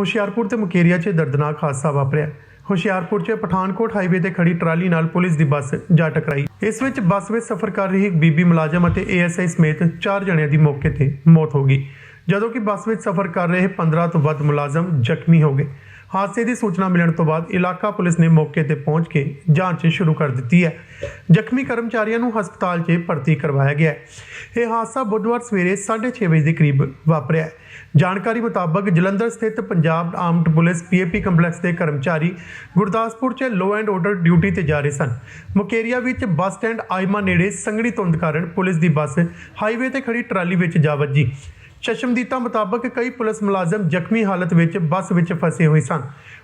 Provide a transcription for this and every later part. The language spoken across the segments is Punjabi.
ਹੁਸ਼ਿਆਰਪੁਰ ਤੇ ਮੁਕੇਰੀਆ 'ਚ ਦਰਦਨਾਕ ਹਾਦਸਾ ਵਾਪਰਿਆ। ਹੁਸ਼ਿਆਰਪੁਰ 'ਚ ਪਠਾਨਕੋਟ ਹਾਈਵੇ ਤੇ ਖੜੀ ਟਰਾਲੀ ਨਾਲ ਪੁਲਿਸ ਦੀ ਬੱਸ ਜਾ ਟਕਰਾਈ। ਇਸ ਵਿੱਚ ਬੱਸ ਵਿੱਚ ਸਫ਼ਰ ਕਰ ਰਹੀ ਇੱਕ ਬੀਬੀ ਮੁਲਾਜ਼ਮ ਅਤੇ ਏਐਸਆਈ ਸਮੇਤ ਚਾਰ ਜਣਿਆਂ ਦੀ ਮੌਕੇ ਤੇ ਮੌਤ ਹੋ ਗਈ। ਜਦੋਂ ਕਿ ਬੱਸ ਵਿੱਚ ਸਫ਼ਰ ਕਰ ਰਹੇ 15 ਤੋਂ ਵੱਧ ਮੁਲਾਜ਼ਮ ਜ਼ਖਮੀ ਹੋ ਗਏ। ਹਾਦਸੇ ਦੀ ਸੂਚਨਾ ਮਿਲਣ ਤੋਂ ਬਾਅਦ ਇਲਾਕਾ ਪੁਲਿਸ ਨੇ ਮੌਕੇ ਤੇ ਪਹੁੰਚ ਕੇ ਜਾਂਚ ਸ਼ੁਰੂ ਕਰ ਦਿੱਤੀ ਹੈ। ਜ਼ਖਮੀ ਕਰਮਚਾਰੀਆਂ ਨੂੰ ਹਸਪਤਾਲ 'ਚ ਭਰਤੀ ਕਰਵਾਇਆ ਗਿਆ ਹੈ। ਇਹ ਹਾਦਸਾ ਬੁੱਧਵਾਰ ਸਵੇਰੇ 6:30 ਵਜੇ ਦੇ ਕਰੀਬ ਵਾਪਰਿਆ ਹੈ। ਜਾਣਕਾਰੀ ਮੁਤਾਬਕ ਜਲੰਧਰ ਸਥਿਤ Punjab armed police PAP complex ਦੇ ਕਰਮਚਾਰੀ ਗੁਰਦਾਸਪੁਰ 'ਚ ਲੋ ਐਂਡ ਆਰਡਰ ਡਿਊਟੀ ਤੇ ਜਾ ਰਹੇ ਸਨ। ਮੁਕੇਰੀਆ ਵਿੱਚ ਬੱਸ ਸਟੈਂਡ ਆਇਮਾ ਨੇੜੇ ਸੰਘਣੀ ਧੁੰਦ ਕਾਰਨ ਪੁਲਿਸ ਦੀ ਬੱਸ ਹਾਈਵੇ ਤੇ ਖੜੀ ਟਰਾਲੀ ਵਿੱਚ ਜਾ ਵੱਜੀ। ਚਸ਼ਮਦੀਤਾ ਮੁਤਾਬਕ ਕਈ ਪੁਲਿਸ ਮੁਲਾਜ਼ਮ ਜ਼ਖਮੀ ਹਾਲਤ ਵਿੱਚ ਬੱਸ ਵਿੱਚ ਫਸੇ ਹੋਏ ਸਨ।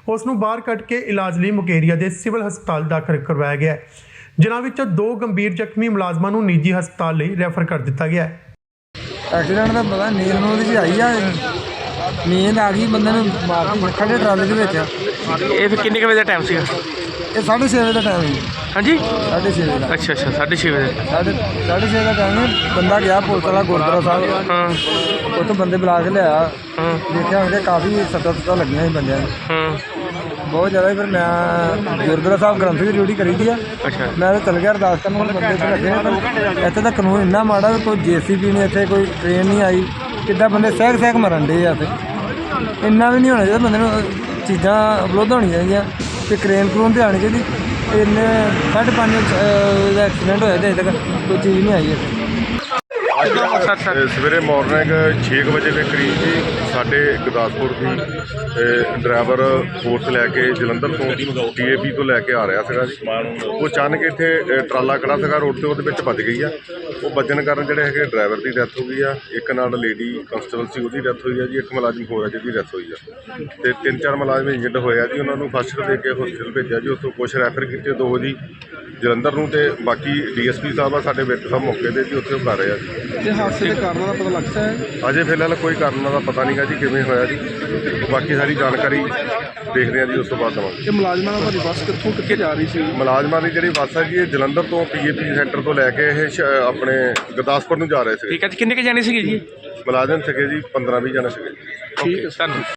ਉਸ ਨੂੰ ਬਾਹਰ ਕੱਢ ਕੇ ਇਲਾਜ ਲਈ ਮੁਕੇਰੀਆ ਦੇ ਸਿਵਲ ਹਸਪਤਾਲ ਦਾਖਲ ਕਰਵਾਇਆ ਗਿਆ ਜਿਨ੍ਹਾਂ ਵਿੱਚੋਂ ਦੋ ਗੰਭੀਰ ਜ਼ਖਮੀ ਮੁਲਾਜ਼ਮਾਂ ਨੂੰ ਨਿੱਜੀ ਹਸਪਤਾਲ ਲਈ ਰੈਫਰ ਕਰ ਦਿੱਤਾ ਗਿਆ ਹੈ। ਐਕਸੀਡੈਂਟ ਦਾ ਪਤਾ ਨੀਂਦ ਨੂੰ ਉਹਦੀ ਆਈ ਆ? ਨੀਂਦ ਆ ਗਈ ਬੰਦੇ ਨੂੰ ਮਾਰ ਖੜੇ ਟਰਾਲੇ ਦੇ ਵਿੱਚ। ਇਹ ਫਿਰ ਕਿੰਨੇ ਕੁ ਵਜੇ ਦਾ ਟਾਈਮ ਸੀਗਾ? ਇਹ 6:30 ਵਜੇ ਦਾ ਟਾਈਮ ਹੈ ਹਾਂਜੀ? 6:30 ਵਜੇ ਦਾ। ਅੱਛਾ ਅੱਛਾ 6:30 ਵਜੇ। ਸਾਢੇ ਸਾਢੇ ਛੇ ਦਾ ਟਾਈਮ ਹੈ। ਬੰਦਾ ਗਿਆ ਪੁਲਿਸ ਵਾਲਾ ਗੁਰਦੁਆਰਾ ਸਾਹਿਬ। ਹਾਂ। ਉੱਥੋਂ ਬੰਦੇ ਬੁਲਾ ਕੇ ਲਿਆ ਹਾਂ। ਦੇਖਿਆ ਹੋਣਗੇ ਕਾਫੀ ਸੱਟਾਂ ਸੁੱਟਾਂ ਲੱਗੀਆਂ ਸੀ ਬੰਦਿਆਂ ਨੂੰ। ਹਾਂ। ਬਹੁਤ ਜ਼ਿਆਦਾ ਸੀ, ਫਿਰ ਮੈਂ ਗੁਰਦੁਆਰਾ ਸਾਹਿਬ ਗ੍ਰੰਥ ਦੀ ਡਿਊਟੀ ਕਰੀ ਦੀ ਆ। ਅੱਛਾ। ਮੈਂ ਤਾਂ ਚਲ ਗਿਆ ਅਰਦਾਸ ਕਰਨ ਨੂੰ ਬੰਦੇ ਇੱਥੇ ਲੱਗੇ ਨੇ। ਪਰ ਇੱਥੇ ਤਾਂ ਕਾਨੂੰਨ ਇੰਨਾ ਮਾੜਾ ਵੀ ਕੋਈ ਜੀਸੀਬੀ ਨਹੀਂ ਇੱਥੇ ਕੋਈ ਟ੍ਰੇਨ ਨਹੀਂ ਆਈ। ਕਿੱਦਾਂ ਬੰਦੇ ਸਹਿਕ ਸਹਿਕ ਮਰਨ ਡੇ ਆ ਇੱਥੇ? ਇੰਨਾ ਵੀ ਨਹੀਂ ਹੋਣਾ ਚਾਹੀਦਾ ਬੰਦੇ ਨੂੰ ਚੀਜ਼ਾਂ ਉਪਲਬਧ ਹੋਣੀਆਂ ਚਾਹੀਦੀਆਂ। ਤੇ ਕ੍ਰੇਨ ਕਰੂਨ ਤੇ ਆਣੀ ਚਾਹੀਦੀ ਇੰਨੇ ਸਾਢੇ ਪੰਜ ਦਾ ਐਕਸੀਡੈਂਟ ਹੋਇਆ ਤੇ ਅਜੇ ਤੱਕ ਕੋਈ ਚੀਜ਼ ਨਹੀਂ ਆਈ ਇੱਥੇ। ਸਰ ਤੇ ਸਵੇਰੇ ਮਾਰਨਿੰਗ 6 ਕੁ ਵਜੇ ਦੇ ਕਰੀਬ ਜੀ ਸਾਡੇ ਗੁਰਦਾਸਪੁਰ ਦੀ ਡਰਾਈਵਰ ਫੋਰਸ ਲੈ ਕੇ ਜਲੰਧਰ ਤੋਂ ਟੀਏਪੀ ਤੋਂ ਲੈ ਕੇ ਆ ਰਿਹਾ ਸੀਗਾ ਜੀ। ਉਹ ਅਚਾਨਕ ਇੱਥੇ ਟਰਾਲਾ ਖੜਾ ਸੀਗਾ ਰੋਡ ਤੇ ਉਹਦੇ ਵਿੱਚ ਵੱਜ ਗਈ ਆ। ਉਹ ਵੱਜਣ ਕਾਰਨ ਜਿਹੜੇ ਹੈਗੇ ਡਰਾਈਵਰ ਦੀ ਡੈਥ ਹੋ ਗਈ ਆ। ਇੱਕ ਨਾਲ ਲੇਡੀ ਕਨਸਟੇਬਲ ਸੀ ਉਹਦੀ ਡੈਥ ਹੋਈ ਆ ਜੀ। ਇੱਕ ਮੁਲਾਜ਼ਮ ਹੋਰ ਆ ਜਿਹਦੀ ਡੈਥ ਹੋਈ ਆ। ਤੇ ਤਿੰਨ ਚਾਰ ਮੁਲਾਜ਼ਮ ਇੰਜਰਡ ਹੋਏ ਆ ਜੀ। ਉਹਨਾਂ ਨੂੰ ਫਸਟ ਦੇ ਕੇ ਹਸਪੀਟਲ ਭੇਜਿਆ ਜੀ। ਉੱਥੋਂ ਕੁਝ ਰੈਫਰ ਕੀਤੇ ਦੋ ਜੀ ਜਲੰਧਰ ਨੂੰ ਤੇ ਬਾਕੀ ਡੀਐਸਪੀ ਸਾਹਿਬ ਆ ਸਾਡੇ ਵਿੱਚ ਸਾਹਿਬ ਮੌਕੇ ਤੇ ਜੀ ਉੱਥੇ ਉਹ ਕਰ ਰਹੇ ਆ ਜੀ। ਤੇ ਹਾਦਸੇ ਦੇ ਕਾਰਨਾਂ ਦਾ ਪਤਾ ਲੱਗਦਾ ਹੈ? ਅਜੇ ਫਿਲਹਾਲ ਕੋਈ ਕਾਰਨ ਦਾ ਪਤਾ ਨਹੀਂਗਾ ਜੀ ਕਿਵੇਂ ਹੋਇਆ ਜੀ। ਬਾਕੀ ਸਾਰੀ ਜਾਣਕਾਰੀ ਦੇਖਦੇ ਹਾਂ ਜੀ ਉਸ ਤੋਂ ਬਾਅਦ ਦਵਾਂਗੇ। ਇਹ ਮੁਲਾਜ਼ਮਾਂ ਨਾਲ ਤੁਹਾਡੀ ਬੱਸ ਕਿੱਥੋਂ ਕਿੱਥੇ ਜਾ ਰਹੀ ਸੀ? ਮੁਲਾਜ਼ਮਾਂ ਦੀ ਜਿਹੜੀ ਬੱਸ ਹੈ ਜੀ ਇਹ ਜਲੰਧਰ ਤੋਂ ਪੀਏਪੀ ਸੈਂਟਰ ਤੋਂ ਲੈ ਕੇ ਇਹ ਸ਼- ਆਪਣੇ ਗੁਰਦਾਸਪੁਰ ਨੂੰ ਜਾ ਰਹੇ ਸੀ। ਠੀਕ ਹੈ ਜੀ ਕਿੰਨੇ ਕੁ ਜਾਣੇ ਸੀਗੇ ਜੀ? ਮੁਲਾਜ਼ਮ ਸੀਗੇ ਜੀ 15 20 ਜਣੇ ਸੀਗੇ। ਠੀਕ ਹੈ ਧੰਨਵਾਦ